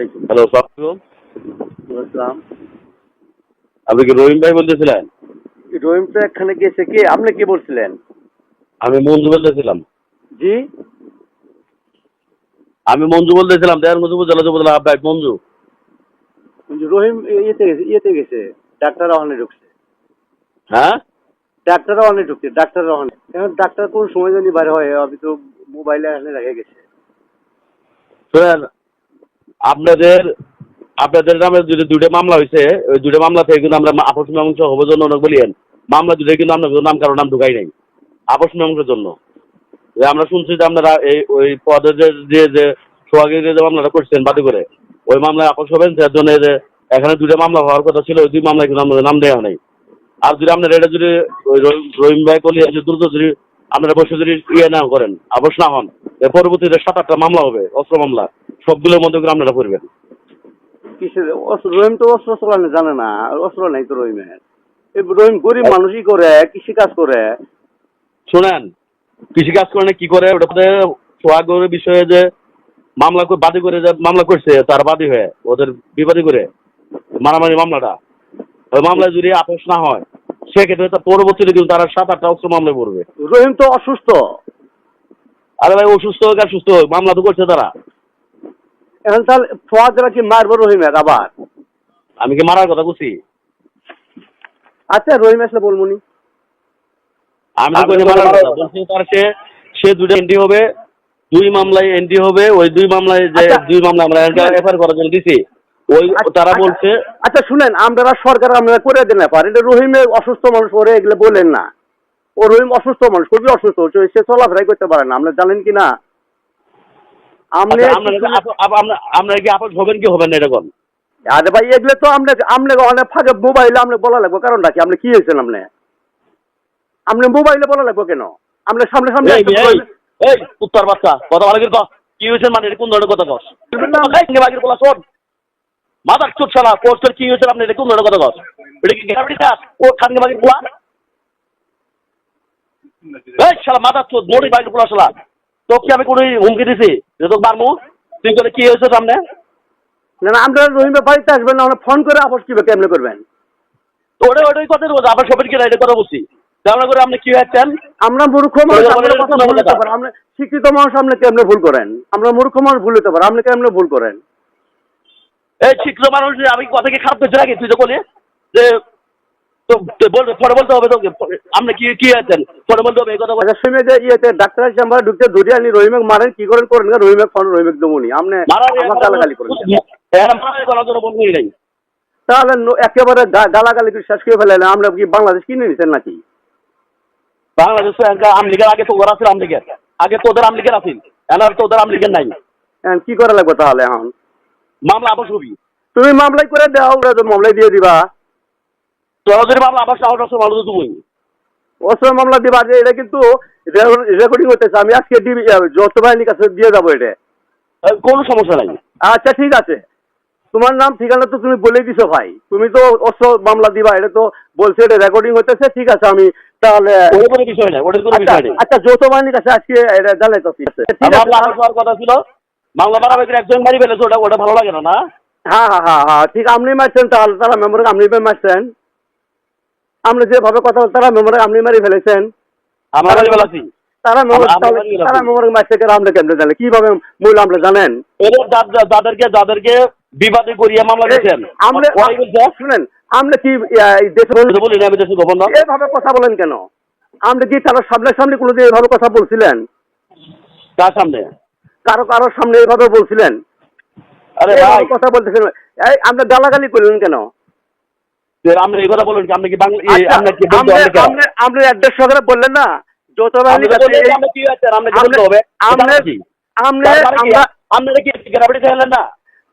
আলাইকুম। হ্যালো আসসালাম আপনি কি রহিম ভাই বলতেছিলেন? রহিম তো এখানে গেছে কে? আপনি কি বলছিলেন? আমি মঞ্জু বলতেছিলাম। জি? আমি মঞ্জু বলতেছিলাম দেয়ার মঞ্জু বলতে বলতে ভাই মঞ্জু। রহিম ইয়েতে গেছে ইয়েতে গেছে। ডাক্তার ওখানে ঢুকছে। হ্যাঁ? ডাক্তার ওখানে ঢুকছে ডাক্তার ওখানে এখন ডাক্তার কোন সময় জানি বাইরে হয় আমি তো মোবাইলে এখানে রেখে গেছে। শোনেন আপনাদের আপনাদের নামে যদি দুটো মামলা হয়েছে ওই দুটো মামলা থেকে কিন্তু আমরা আপস মীমাংসা হবার জন্য অনেক বলিয়েন। মামলা দুটো কিন্তু আমরা নাম, কারও নাম ঢুকাই নাই, আপস মীমাংসার জন্য। যে আমরা শুনছি যে আপনারা এই, ওই পদে যে যে সোহাগের যে মামলাটা করছেন বাদে করে, ওই মামলায় আপস হবেন তার জন্য যে এখানে দুটো মামলা হওয়ার কথা ছিল, ওই দুই মামলায় কিন্তু আমাদের নাম দেওয়া নেই। আর যদি আপনারা এটা যদি ওই রহিম ভাই করলে যে দ্রুত যদি আপনারা বসে যদি ইয়ে না করেন, আপস না হন পরবর্তীতে সাত আটটা মামলা হবে, অস্ত্র মামলা। সবগুলোর মধ্যে করে আপনারা করবেন। কিসের? রহিম তো অস্ত্র চালানো জানে না। অস্ত্র নাই তো রহিমের। এই রহিম গরিব মানুষই করে কৃষি কাজ করে। শোনেন কৃষি কাজ করে কি করে? ওটাতে সোহাগের বিষয়ে যে মামলা করে বাদী করে যে মামলা করছে তার বাদী হয়ে ওদের বিবাদী করে মারামারি মামলাটা। ওই মামলায় যদি আপোষ না হয় সেক্ষেত্রে তার পরবর্তীতে কিন্তু তারা সাত আটটা অস্ত্র মামলায় পড়বে। রহিম তো অসুস্থ। আরে ভাই অসুস্থ হোক আর সুস্থ হোক মামলা তো করছে তারা। এখন তাহলে ফোয়াদরা কি মারবো রহিমের আবার? আমি কি মারার কথা বলছি আচ্ছা রহিম আসলে বলব নি। আমি তো মারার কথা বলছি তার সে সে দুটো এন্ট্রি হবে দুই মামলায় এন্ট্রি হবে ওই দুই মামলায় যে আচ্ছা। দুই মামলা আমরা এফআইআর করার জন্য দিছি ওই আচ্ছা, তারা আচ্ছা, বলছে আচ্ছা শুনেন আমরা সরকার আমরা করে দিন পারে এটা রহিমের অসুস্থ মানুষ ওরে এগুলো বলেন না। ও রহিম অসুস্থ মানুষ খুবই অসুস্থ সে চলাফেরাই করতে পারে না। আপনি জানেন কি না? আপনারা আপ- আপ- আপনারা- আপনারা কি আপস হবেন কি হবেন না এটা আরে ভাই এগুলো তো আপনি আপনি অনেক ফাঁকে মোবাইলে আপনি বলা লাগবে? কারণটা কি? আপনি কি হয়েছেন আপনি? আপনি মোবাইলে বলা লাগবে কেন? সামনে সামনে এই একটা এই মোবাইলে- এই উত্তর বাচ্চা কথা ভালো করে কি হয়েছে মানে? কোন ধরনের কথা কস? এই বলা শোন। মাথার চোট শালা কোর্সের কি হয়েছে আপনি? এটা কোন ধরনের কথা কস? এটা কি গ্রাভিটি কাজ ও খানকে বাগের বলা এই শালা মাথার চোট মোড়ি বাগের বলা শালা। তোকে আমি কোনো হুমকি দিছি? যে তোকে মারমু? তুই করে কি হয়েছে সামনে? না আপনারা রহিমের বাড়িতে আসবেন না ফোন করে আপস কীভাবে কেমনে করবেন? ওটা ওটাই কথা বলছি আবার সবের কিনা এটা কথা বলছি? তাহলে করে আপনি কি হচ্ছেন আমরা মূর্খ মানুষ আমরা আমরা শিক্ষিত মানুষ আপনি কেমনে ভুল করেন? আমরা মূর্খ মানুষ ভুল হতে পারে। আপনি কেমনে ভুল করেন? এই শিক্ষিত মানুষ আমি কথা কি খারাপ করছি নাকি? তুই তো বলি যে তো তো বলবে পরে বলতে হবে তোকে আপনি কি কি আছেন? পরে বলতে হবে এই কথা আচ্ছা যে ইয়েতে ডাক্তার চেম্বার ঢুকতে ধরে আনি রহিমেক মারেন কি করেন করেন রহিমেক ফোন রহিমেক দমুনি। আপনি আমার গালাগালি করেন। মারা করার জন্য বন্ধ নেই। তাহলে একেবারে গালাগালি করে শেষ করে ফেলেন আমরা কি বাংলাদেশ কিনে নিছেন নাকি? বাংলাদেশ আমলিগের আগে তো ওরা ছিল আমলিগের আগে তোদের আমলিগের আছিল এনার তোদের আমলিগের নাই। কি করা লাগবে তাহলে এখন? মামলা আবার তুমি মামলাই করে দাও ওরা তো মামলাই দিয়ে দিবা। তোরা মামলা আবার সাহস আছে তো তুমি অস্ত্র মামলা দিবা যে এটা কিন্তু রেকর্ডিং হতেছে আমি আজকে দিবি যৌথ বাহিনীর কাছে দিয়ে যাব এটা। কোনো সমস্যা নাই? আচ্ছা ঠিক আছে। তোমার নাম ঠিকানা তো তুমি বলে দিছো ভাই। তুমি তো অস্ত্র মামলা দিবা এটা তো বলছে এটা রেকর্ডিং হতেছে ঠিক আছে আমি তাহলে কোনো বিষয় নাই ওটার কোনো আচ্ছা বিষয় আচ্ছা যৌথ বাহিনীর কাছে আজকে এটা জানাই তো ঠিক আছে। মামলা কথা ছিল। মামলা মারা একজন মারি ফেলেছে ওটা ওটা ভালো লাগে না না? হ্যাঁ হ্যাঁ হ্যাঁ হ্যাঁ ঠিক আপনি মারছেন তাহলে তারা মেম্বারকে আপনি মারছেন। আপনি যেভাবে কথা তারা মেম্বারকে আপনি মারি ফেলেছেন। আমরা মারি ফেলাছি তারা আমরা- আমরা মেম্বারকে মারছে কেন? আপনি কেমনে জানেন কীভাবে মূল আপনি জানেন? যাদেরকে যাদেরকে বিবাদে করিয়ে মামলা দিয়েছেন আমরা শুনেন আপনি কি দেশে বলি আমি দেশের গভর্নর। এভাবে কথা বলেন কেন? আপনি কি তারা সামনে সামনে কোনোদিন এভাবে কথা বলছিলেন? কার সামনে? কারও কারও সামনে এভাবে বলছিলেন? আরে কথা বলতেছেন এই আপনি গালাগালি করলেন কেন? আপনি এই কথা বলেন আপনি কি বাংলা আচ্ছা, আপনি কি আপনি- আপনি- আপনি অ্যাড্রেস সহকারে বললেন না? যৌথ আপনি বাহিনীর কাছে বললেন যে এই- আপনি কি আছেন? আপনি কি বলতে হবে? আপনি- আপনি তার কি? আমরা আপনারা কি গ্রাফিটি চাইলেন না?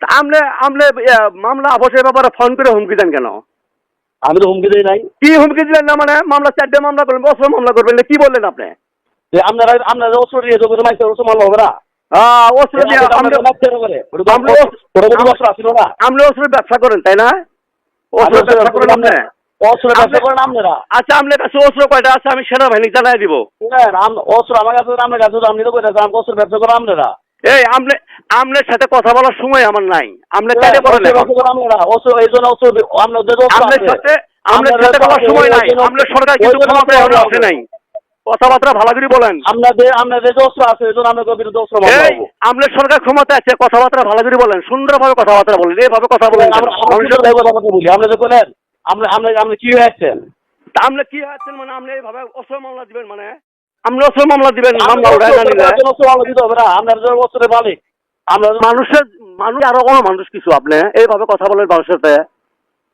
আপনি আপনি মামলা অবশ্যই ব্যাপারে ফোন করে হুমকি দেন কেন? আমি তো হুমকি দিই নাই। কি হুমকি দিলেন না মানে? মামলা চারটে মামলা করবেন অস্ত্র মামলা করবেন কি বললেন আপনি? যে আপনারা আপনারা অস্ত্র দিয়ে যোগ মাইছে অস্ত্র মারলো হবে না? আহ, অস্ত্র দিয়ে আমরা- অস্ত্র ব্যবসা করেন তাই না? অস্ত্র ব্যবসা করেন আপনারা। আচ্ছা আপনার কাছে অস্ত্র কয়টা আছে? আমি সেনাবাহিনী জানাই দিব। অস্ত্র আমার কাছে আপনার কাছে আপনি তো কইতেছেন আমি অস্ত্র ব্যবসা করেন আপনারা। এই আপনি আপনার সাথে কথা বলার সময় আমার নাই। আপনি কেটে বলেন এখন। আপনার। সাথে আপনার সাথে বলার সময় নাই। আপনার সরকার কিন্তু নাই। কথাবার্তা ভালো করে বলেন। আপনাদের আপনাদের যে অস্ত্র আছে এই জন্য আপনাদের বিরুদ্ধে অস্ত্র এই আপনার সরকার ক্ষমতা আছে কথাবার্তা ভালো করে বলেন সুন্দরভাবে কথাবার্তা বলেন এইভাবে কথা বলেন বলি। আপনি যে আপনি আপনি কি হয়েছেন আপনি কি হচ্ছেন মানে আপনি এইভাবে অস্ত্র মামলা দিবেন মানে? আপনি অস্ত্র মামলা দিবেন মামলা উঠায় না অস্ত্র মামলা দিতে হবে না। আপনার যে অস্ত্রের মালিক আমরা মানুষের মানুষ আরও কোনো মানুষ কিছু আপনি? এইভাবে কথা বলেন মানুষের সাথে।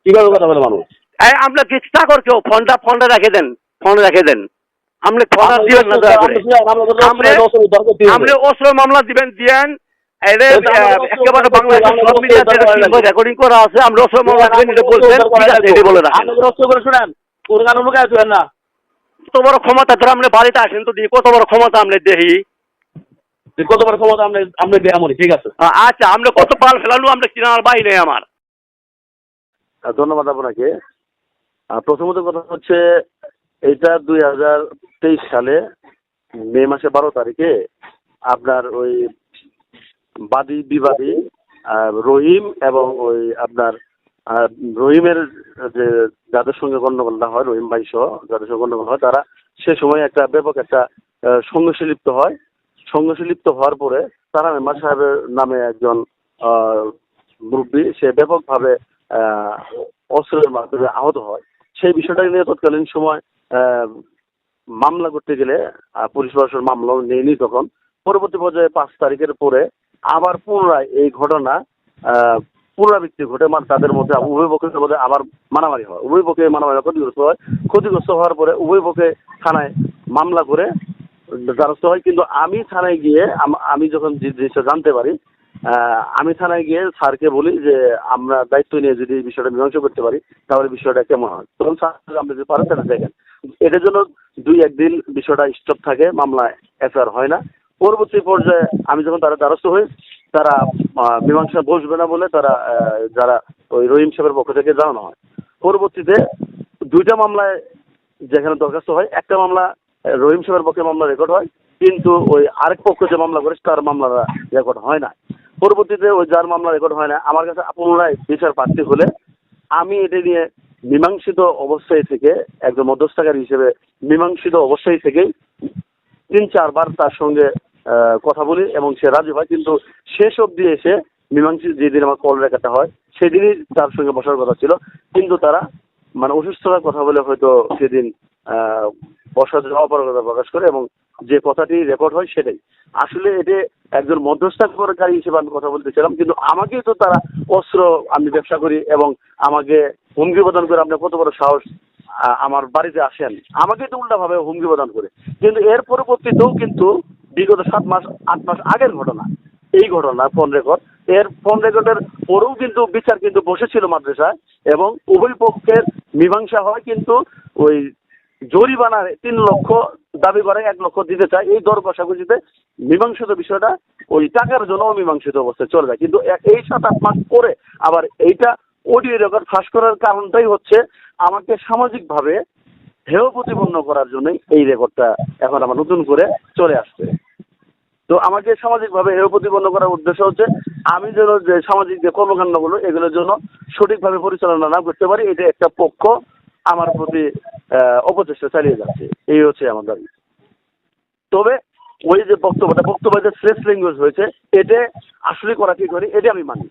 কীভাবে কথা বলে মানুষ? এই আপনি কিছু কর কেউ ফোনটা ফোনটা রেখে দেন ফোন রেখে দেন। আপনি দিবেন না আপনি অস্ত্র মামলা দিবেন দিয়েন একেবারে বাংলাদেশের সব মিডিয়াতে রেকর্ডিং করা আছে আপনি অস্ত্র মামলা দিবেন এটা বলছেন এটা বলে রাখেন। অস্ত্র করে শুনেন। কোন গান মুখে না? কত বড় ক্ষমতা ধরে আপনি বাড়িতে আসেন তো দিয়ে কত বড় ক্ষমতা আপনি ক্ষমতা আপনি আপনি দেয়া ঠিক আছে। আচ্ছা আপনি কত পাল ফেলালু আপনি কিনার বাইরে আমার। ধন্যবাদ আপনাকে। প্রথমত কথা হচ্ছে এটা দুই হাজার তেইশ সালে মে মাসে বারো তারিখে আপনার ওই বাদী বিবাদী রহিম এবং ওই আপনার রহিমের যে যাদের সঙ্গে গণ্ডগোলটা হয়, রহিম ভাই সহ যাদের সঙ্গে গণ্ডগোল হয়, তারা সে সময় একটা ব্যাপক একটা সংঘর্ষে লিপ্ত হয়। সংঘর্ষে লিপ্ত হওয়ার পরে তারা মেম্বার সাহেবের নামে একজন মুরব্বী, সে ব্যাপকভাবে অস্ত্রের মাধ্যমে আহত হয়। সেই বিষয়টা নিয়ে তৎকালীন সময় মামলা করতে গেলে পুলিশ প্রশাসন মামলাও নেয়নি তখন। পরবর্তী পর্যায়ে পাঁচ তারিখের পরে আবার পুনরায় এই ঘটনা পুনরাবৃত্তি ঘটে। মানে তাদের মধ্যে উভয় পক্ষের মধ্যে আবার মারামারি হয়। উভয় পক্ষে মারামারি ক্ষতিগ্রস্ত হয়। ক্ষতিগ্রস্ত হওয়ার পরে উভয় পক্ষে থানায় মামলা করে দ্বারস্থ হয়। কিন্তু আমি থানায় গিয়ে, আমি যখন জিনিসটা জানতে পারি আমি থানায় গিয়ে স্যারকে বলি যে, আমরা দায়িত্ব নিয়ে যদি বিষয়টা মীমাংসা করতে পারি, তাহলে বিষয়টা কেমন হয়? তখন স্যার আপনি যদি পারেন, তাহলে দেখেন। এটার জন্য দুই একদিন বিষয়টা স্টপ থাকে মামলা এফআইআর হয় না। পরবর্তী পর্যায়ে আমি যখন তারা দ্বারস্থ হই, তারা মীমাংসা বসবে না বলে তারা যারা ওই রহিম সাহেবের পক্ষ থেকে জানানো হয়। পরবর্তীতে দুইটা মামলায় যেখানে দরখাস্ত হয়, একটা মামলা রহিম সাহেবের পক্ষে মামলা রেকর্ড হয়, কিন্তু ওই আরেক পক্ষ যে মামলা করে, তার মামলা রেকর্ড হয় না। পরবর্তীতে ওই যার মামলা রেকর্ড হয় না, আমার কাছে পুনরায় বিচার প্রার্থী হলে আমি এটা নিয়ে মীমাংসিত অবস্থায় থেকে, একজন মধ্যস্থকারী হিসেবে মীমাংসিত অবস্থায় থেকেই তিন, চারবার তার সঙ্গে কথা বলি এবং সে রাজি হয়। কিন্তু শেষ অবধি এসে মীমাংসিত যেদিন আমার কল রেখাটা হয়, সেদিনই তার সঙ্গে বসার কথা ছিল। কিন্তু তারা মানে অসুস্থতার কথা বলে হয়তো সেদিন বসার অপারগতা প্রকাশ করে এবং যে কথাটি রেকর্ড হয় সেটাই। আসলে এটা একজন মধ্যস্থকারী হিসেবে আমি কথা বলতেছিলাম, কিন্তু আমাকেই তো তারা অস্ত্র আমি ব্যবসা করি এবং আমাকে হুমকি প্রদান করে আপনি কত বড় সাহস আমার বাড়িতে আসেন আমাকেই তো উল্টাভাবে হুমকি প্রদান করে। কিন্তু এর পরবর্তীতেও কিন্তু বিগত সাত মাস, আট মাস আগের ঘটনা। এই ঘটনা ফোন রেকর্ড এর ফোন রেকর্ডের পরেও কিন্তু বিচার কিন্তু বসেছিল মাদ্রাসায় এবং উভয় পক্ষের মীমাংসা হয় কিন্তু ওই জরিমানার তিন লক্ষ দাবি করে, এক লক্ষ দিতে চায়। এই দর কষাকষিতে মীমাংসিত বিষয়টা ওই টাকার জন্য অমীমাংসিত অবস্থায় চলে যায়। কিন্তু এই সাত আট মাস পরে আবার এইটা অডিও রেকর্ড ফাঁস করার কারণটাই হচ্ছে আমাকে সামাজিকভাবে হেয় প্রতিপন্ন করার জন্যই এই রেকর্ডটা এখন আমার নতুন করে চলে আসছে। তো আমাকে সামাজিকভাবে হেয় প্রতিপন্ন করার উদ্দেশ্য হচ্ছে আমি যেন যে সামাজিক যে কর্মকাণ্ডগুলো, এগুলোর জন্য সঠিকভাবে পরিচালনা না করতে পারি, এটা একটা পক্ষ আমার প্রতি অপচেষ্টা চালিয়ে যাচ্ছে। এই হচ্ছে আমার দাবি। তবে ওই যে বক্তব্যটা, বক্তব্য যে শ্রেষ্ঠ ল্যাঙ্গুয়েজ হয়েছে, এটা আসলে করা কি হয়নি এটা আমি মানি।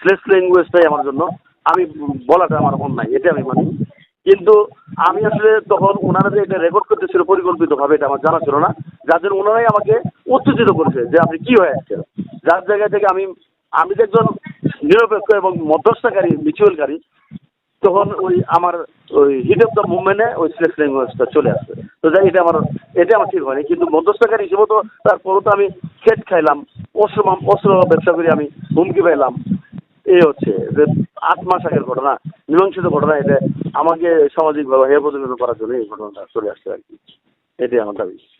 শ্রেষ্ঠ ল্যাঙ্গুয়েজটাই আমার জন্য, আমি বলাটা আমার অন্যায়, এটা আমি মানি। কিন্তু আমি আসলে তখন ওনারা যে এটা রেকর্ড করতেছিল পরিকল্পিতভাবে, এটা আমার জানা ছিল না। যার জন্য ওনারাই আমাকে উত্তেজিত করেছে যে আপনি কি হয়ে আসছেন যার জায়গা থেকে আমি আমি যে একজন নিরপেক্ষ এবং মধ্যস্থকারী মিচুয়ালকারী তখন ওই আমার ওই হিট অফ দ্য মুভমেন্টে ওই শ্রেষ্ঠ ল্যাঙ্গুয়েজটা চলে আসবে তো যাই, এটা আমার এটা আমার ঠিক হয়নি। কিন্তু মধ্যস্থকারী হিসেবে তো তারপরও তো আমি খেট খাইলাম। অস্ত্র মাম- অস্ত্র ব্যবসা করে আমি হুমকি পাইলাম। এই হচ্ছে যে আট মাস আগের ঘটনা, মীমাংসিত ঘটনা এটা। আমাকে সামাজিকভাবে হেয় প্রতিনিধিত্ব করার জন্য এই ঘটনাটা চলে আসছে আর কি। এটাই আমার দাবি।